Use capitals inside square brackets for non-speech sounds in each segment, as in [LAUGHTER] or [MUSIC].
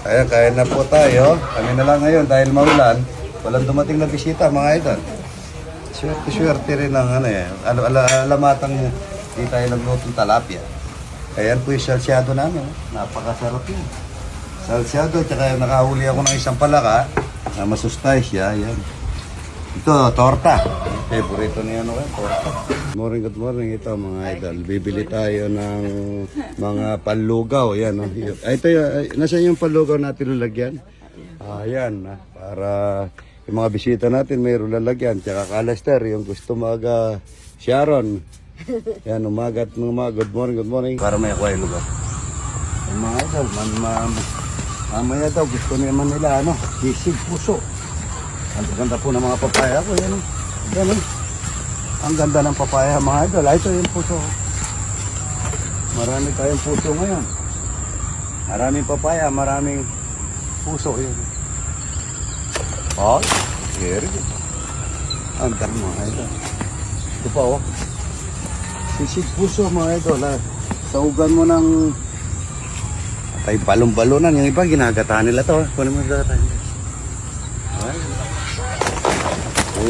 Kaya kain na po tayo. Kami na lang ngayon dahil maulan. Walang dumating na bisita mga idol. Swerte-swerte rin ang ano eh. Al al alamatang di tayo naglutong talapia. Kaya yan po yung salsyado namin. Napakasarap yun. Salsyado, tsaka nakahuli ako ng isang palaka na masustansya. Yan. Ito, torta. Favorito niya ano kayo, torta. Good morning, good morning. Ito mga idol. Bibili tayo ng mga panlugaw. Yan, oh. Ito, ay, nasaan yung panlugaw natin lalagyan? Ah, yan. ah, para yung mga bisita natin mayroon lalagyan. Tsaka kalaster, yung gusto mag ah, Sharon. Yan, umaga at mga good morning, good morning. Para may ako ay lugaw. Yung mga idol, man, man, mamaya daw gusto naman nila, ano, sisig puso. Ang ganda po ng mga papaya ko, yan. oh. Yan, oh. Ang ganda ng papaya, mga idol. Ah, Ito yung puso. Marami tayong puso ngayon. Maraming papaya, maraming puso. Yan. Oh, very good. Ang dami mga idol. Ito pa, oh. Sisig puso, mga idol. Ah. Saugan mo ng Tay balon-balonan. Yung iba, ginagataan nila to. ah. Kunin mo sa tayo.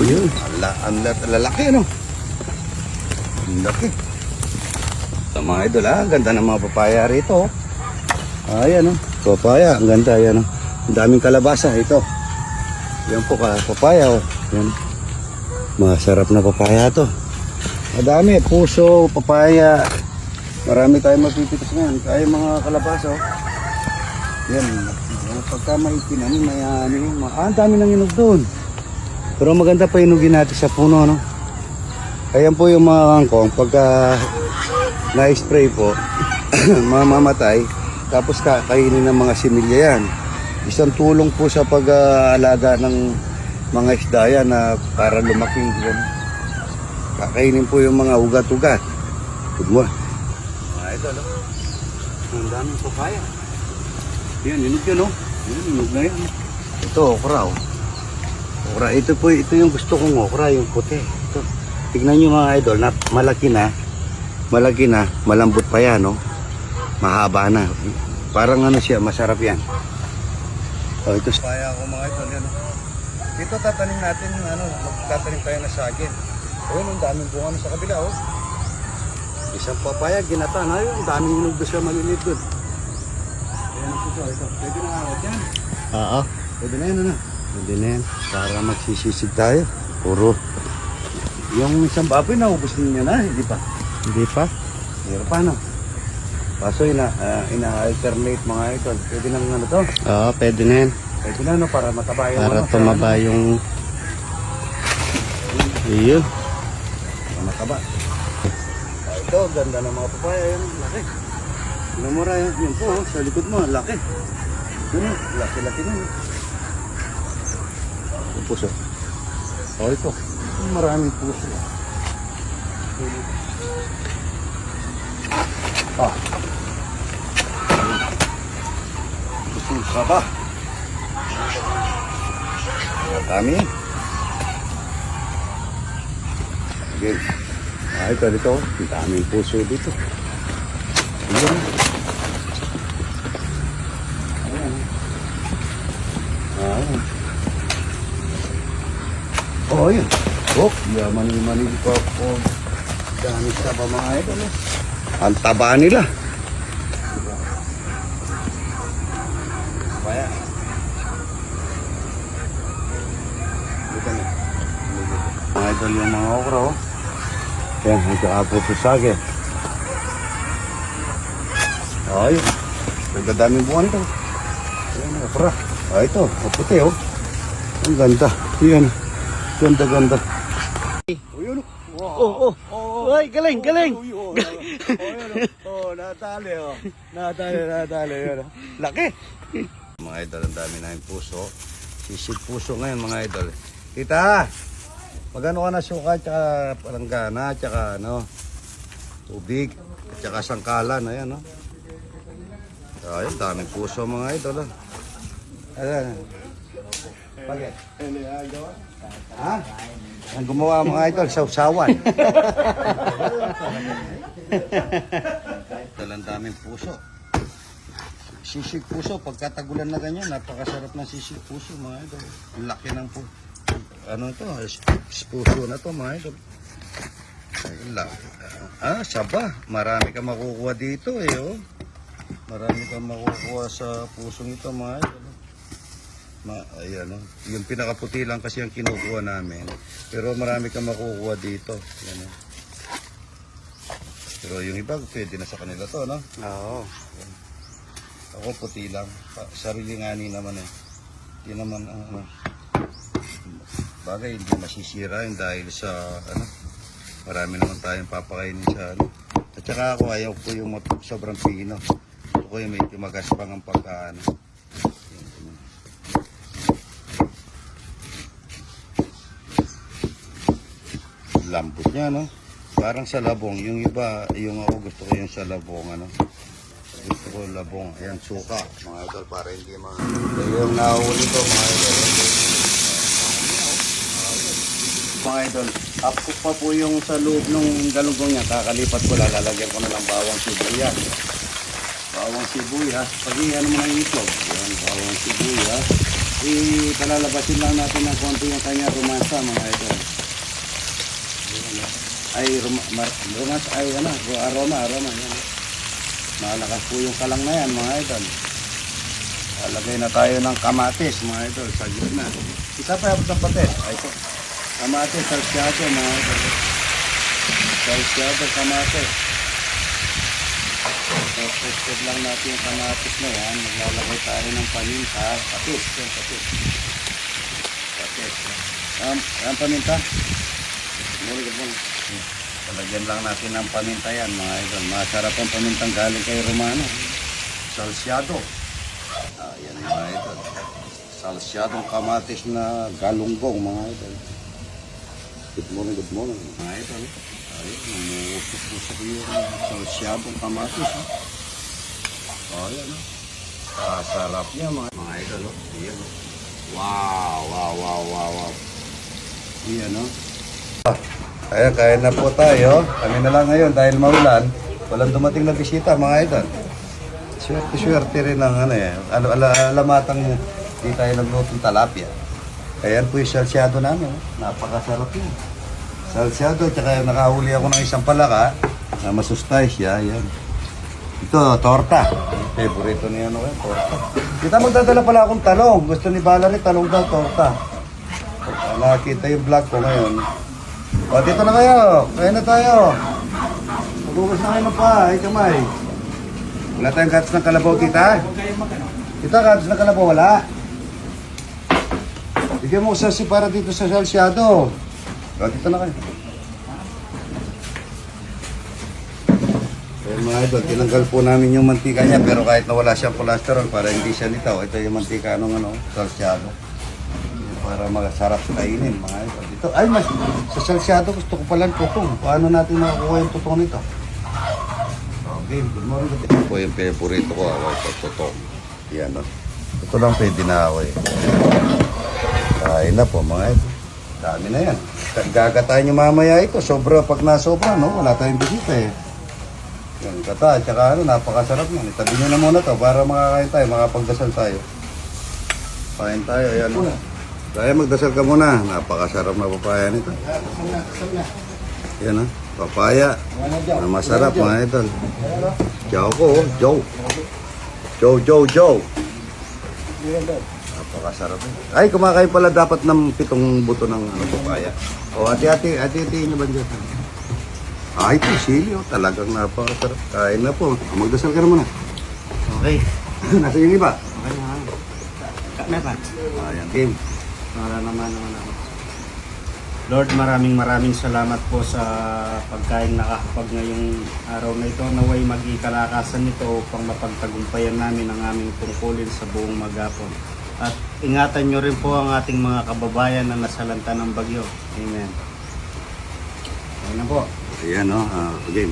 Oh, yun. Ala, ang la- lalaki, ano? Ang laki. Sa mga idol, ah. Ang ganda ng mga papaya rito. oh. Ayan, oh. Papaya. Ang ganda, ayan, oh. Ang daming kalabasa. Ito. Yan po ka, papaya, oh. Yan. Masarap na papaya to. Madami. Puso, papaya. Marami tayong mapipitas ngayon. Kaya mga kalabasa, oh. Yan. Pagka may tinanim, may ano Ah, ang dami nang inog doon. Pero maganda pa inugin natin sa puno, no? Ayan po yung mga kangkong. Pagka na-spray po, [CLEARS THROAT] mamamatay. Tapos kakainin ng mga similya yan. Isang tulong po sa pag-aalaga ng mga isda yan na para lumaki. Yan. Kakainin po yung mga ugat-ugat. Good morning. Mga idol, oh. Ang daming papaya. Yan, inog yun, oh. Yan, inog na yan. Ito, okra, oh. Okra, ito po, ito yung gusto kong okra, yung puti. Ito. Tignan nyo mga idol, na, malaki na. Malaki na, malambot pa yan, oh. Mahaba na. Parang ano siya, masarap yan. Oh, ito. Kaya ako mga idol, yan, oh. Dito tatanim natin, ano, magtatanim tayo na saging. Ayun, ang daming bunga sa kabila, oh. Isang papaya, ginata na yun. Ang daming inog doon sa maliliit doon. Ayan ang puso, ito. Pwede na awat yan. Oo. Pwede na yan, ano? Pwede na yan. Para magsisisig tayo. Puro. Yung isang baboy, naubos niya na, hindi pa. Hindi pa? Pero paano? Kaso ina, ah, ina-alternate mga ito. Pwede nang ano to? Oo, pwede na yan. Pwede na, no? Para mataba yung Para ano, tumaba yung... Iyo. ano, para mataba. Ah, ito, ganda ng mga papaya. Yan, laki. Namura yan. Yan po, oh, sa likod mo, laki. Yun, oh, laki-laki na. oh. Puso. Oh, ito. Maraming puso. Ah. Puso saba. Dami. Again. Ah, ito, dito. Ang daming puso dito. Ayan. Oh. Oh, yaman-yaman pa po. Dami sa pa mga ito. No? Ang taba nila. Kaya. Idol yung mga okra, oh. Yan, ito apo po sa akin. Ayun. Nagdadaming buwan ito. Ayan, okra. Ah, ito. Maputi, oh. Ang ganda. Yan. Ganda, ganda. Oh. Oh, oh. Uy, galing, galing. Oh. Oh. Oh, natali, oh. Natali, natali. Yun. oh. Laki. Mga idol, ang dami na yung puso. Sisig puso ngayon, mga idol. Tita, magano ka na suka, tsaka palanggana, tsaka ano, tubig, tsaka sangkalan, ayan, no? Ayun, daming puso, mga idol, oh. Ayan. Bakit? Ha? Ang gumawa mga idol, sausawan. Talang daming puso. sisig puso, pagkatagulan na ganyan, napakasarap ng sisig puso mga idol. Ang laki ng po. Ano to? Puso na to mga idol. Ah, saba. Marami ka makukuha dito eh, oh. Marami kang makukuha sa pusong ito mga idol. Ma, ayan, oh. Yung pinakaputi lang kasi ang kinukuha namin. Pero marami kang makukuha dito. Yan, oh. Pero yung iba, pwede na sa kanila to, no? Oo. Ako puti lang. Sarili ngani naman eh. Hindi naman ano. Bagay, hindi masisira yun dahil sa ano. Marami naman tayong papakainin sa ano. At saka ako ayaw ko yung sobrang pino. Gusto ko yung medyo magaspang ang pagkaano. Lambot niya, no? Parang sa labong. Yung iba, yung ako gusto ko yung sa labong, ano? Gusto ko labong. Ayan, suka. Mga idol, para hindi mga... Yung nahuli ko, mga idol. Mga idol, up ko pa po yung sa loob ng galunggong niya. Kakalipat ko, lalagyan ko na ng bawang sibuyas. Bawang sibuyas. Pag ano mo itlog. Ayan, bawang sibuyas. I-palalabasin lang natin ng konti yung kanya rumasa, mga idol. Ayan, ay rumas ay ano aroma aroma yan malakas po yung kalang na yan mga idol lalagay na tayo ng kamatis mga idol sa gitna isa pa yung pates ay ito kamatis salsyado mga idol salsyado kamatis Tested lang natin yung kamatis na yan. Maglalagay tayo ng paminta. Patis. Yan, patis. Patis. Um, ang paminta. Muli ka po. Talagyan lang natin ng paminta yan mga idol. Masarap ang pamintang galing kay Romano. Salsyado. Ah, yan mga idol. Salsyadong kamatis na galunggong mga idol. Good morning, good morning mga idol. Ayun, namupus-pusok yung salsyadong kamatis. Ayan. Oh, Sarap niya mga, mga idol. Oh. Ayan. oh. Wow, wow, wow, wow, wow. Ayan, no? Ayan, kaya na po tayo. Kami na lang ngayon dahil maulan. Walang dumating na bisita, mga idol. Swerte-swerte rin ng ano eh. Al al alamatang di tayo naglutong talapia. Ayan po yung salsyado namin. Napakasarap yun. Salsyado, tsaka nakahuli ako ng isang palaka na masustay siya. Ayan. Ito, torta. Favorito niya ano eh, torta. Kita magdadala pala akong talong. Gusto ni Valerie, talong daw, torta. Nakita yung vlog ko ngayon. O, dito na kayo. Kaya na tayo. Magugas na kayo ng pa. Ay, kamay. Wala tayong gatos ng kalabaw, tita? Tita, gatos ng kalabaw, wala. Bigyan mo sa si para dito sa salsyado. O, dito na kayo. Ayan mga idol, tinanggal po namin yung mantika niya pero kahit na wala siyang cholesterol para hindi siya nitaw, ito yung mantika ng ano, salsyado. Para masarap kainin mga idol. Dito, ay mas, sa salsyado gusto ko pala tutong. Paano natin makukuha yung tutong nito? Okay, good morning. Ito po yung favorito ko, away sa tutong. Yan o. Ito lang pwede na eh. Kain na po mga idol. Dami na yan. Gagatayin nyo mamaya ito. Sobra pag nasobra, no? Wala tayong bisita eh. Yan, kata, tsaka ano, napakasarap yan. Itabi nyo na muna to para makakain tayo, makapagdasal tayo. Kain tayo, ayan. o. Kaya magdasal ka muna. Napakasarap na papaya nito. Yan ha, papaya. Na masarap mga idol. Jow ko, oh. Jow. Jow, Jow, Jow. Napakasarap yun. Ay, kumakain pala dapat ng pitong buto ng ano, papaya. O, ati-ati, ati-ati nyo ba dyan? Ay, oh. Talagang napakasarap. Kain na po. Magdasal ka na muna. Okay. [LAUGHS] Nasa yung iba? Okay na. Kami pa. Ayan, game. Para naman naman ako. Lord, maraming maraming salamat po sa pagkain nakakapag ngayong araw na ito. Naway mag-ikalakasan nito upang mapagtagumpayan namin ang aming tungkulin sa buong magapon. At ingatan nyo rin po ang ating mga kababayan na nasalanta ng bagyo. Amen. Ayun na po. Ayan, no? ah, game.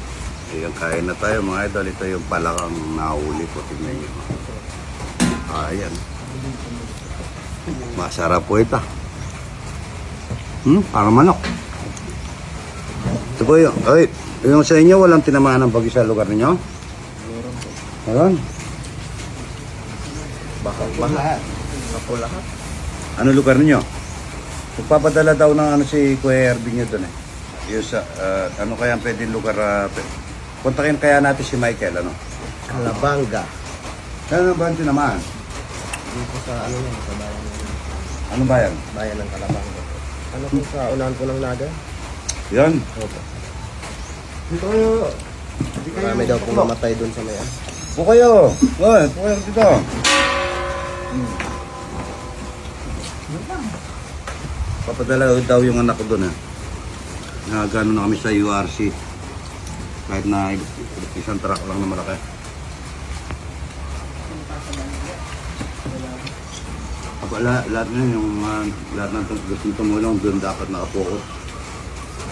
Ayan, kain na tayo mga idol. Ito yung palakang nahuli ko. Tingnan nyo. Ah, ayan. Masarap po ito. Hmm, parang manok. Ito po yung, ay, yung sa inyo, walang tinamaan ng bagyo sa lugar ninyo? Meron. Lahat. Ako lahat. Ano lugar ninyo? Magpapadala daw ng ano si Kuya Ervin nyo doon eh. Yung sa, ah, ano kaya ang pwedeng lugar? Uh, kontakin kaya natin si Michael, ano? Kalabanga. Ano ba ito naman? Dito sa ano sa bayan ng Ano ba yan? bayan ng Kalabanga. Ano po sa unahan po ng Naga? Yan. Opo. Dito kayo. Marami daw po namatay doon sa mayan. Po kayo. Oy, po kayo dito. Papadala daw yung anak ko doon eh. Nagano na kami sa URC. Kahit na isang truck lang na malaki. Aba, lahat, lahat na yun, yung uh, lahat ng gustong tumulong doon dapat nakapokus.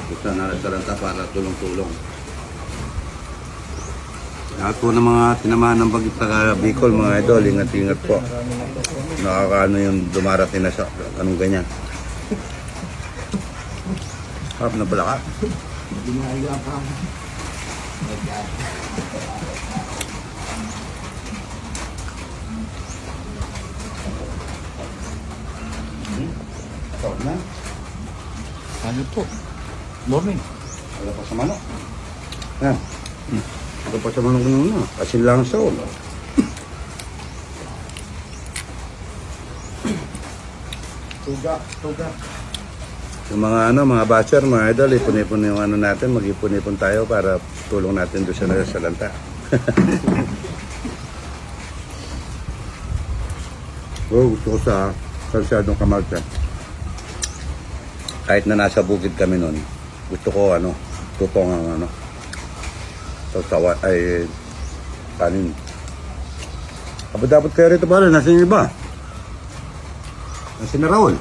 Gusto na restauranta para tulong-tulong. Lahat po ng mga tinamaan ng bagyo sa Bicol, mga idol, ingat-ingat po. Nakakaano yung dumarating na sa anong ganyan. Harap na pala ka. Hmm? Sarap na. Ano po? Morning. Wala pa sa manok. Yan. Wala pa sa manok na. Asin lang sa ulo. Tuga, tuga. Yung mga ano, mga batcher, mga idol, ipon-ipon yung ano natin, mag-ipon-ipon tayo para tulong natin doon sa nasalanta. [LAUGHS] oh, gusto ko sa kalsadong kamarta. Kahit na nasa bukid kami noon, gusto ko ano, tutong ang ano, sawa ay kanin. Aba dapat kayo rito pala, nasa yung iba. Nasa na Raul.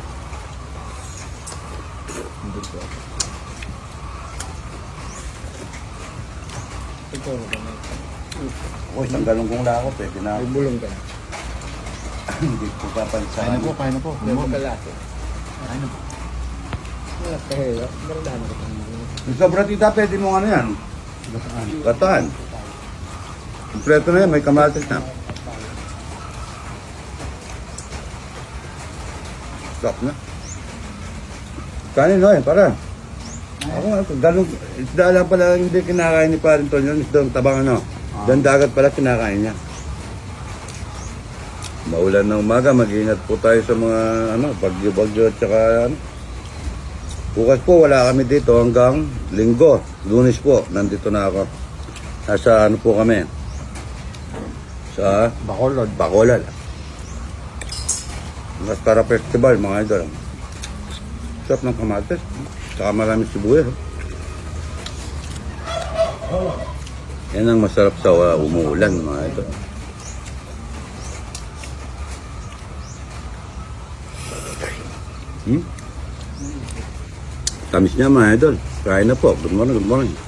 Ito, O, isang galong kong lako, pwede na. may bulong ka. [LAUGHS] Hindi ko Kain papansahan. na po, kain na po. Morning. kalate. Kain na po. Kahirap. Maradahan ko itong mga. Yung sobra tita, pwede mo ano yan? Gataan. Kompleto na yan, may kamatis na. Stop na. Kanin no para. Ako nga, galong, isda lang pala hindi kinakain ni Parinton yun, isda ang tabang ano. Dan dagat pala kinakain niya. Maulan ng umaga, mag-ingat po tayo sa mga ano, bagyo-bagyo at saka ano. Bukas po wala kami dito hanggang linggo. Lunes po, nandito na ako. Nasa ano po kami? Sa Bacolod. Bacolod. Mas para festival mga idol. Sarap ng kamatis. Saka maraming sibuyas. Yan ang masarap sa uh, umuulan mga idol. Hmm? Tamis niya mga idol. Kain na po. Good morning, good morning.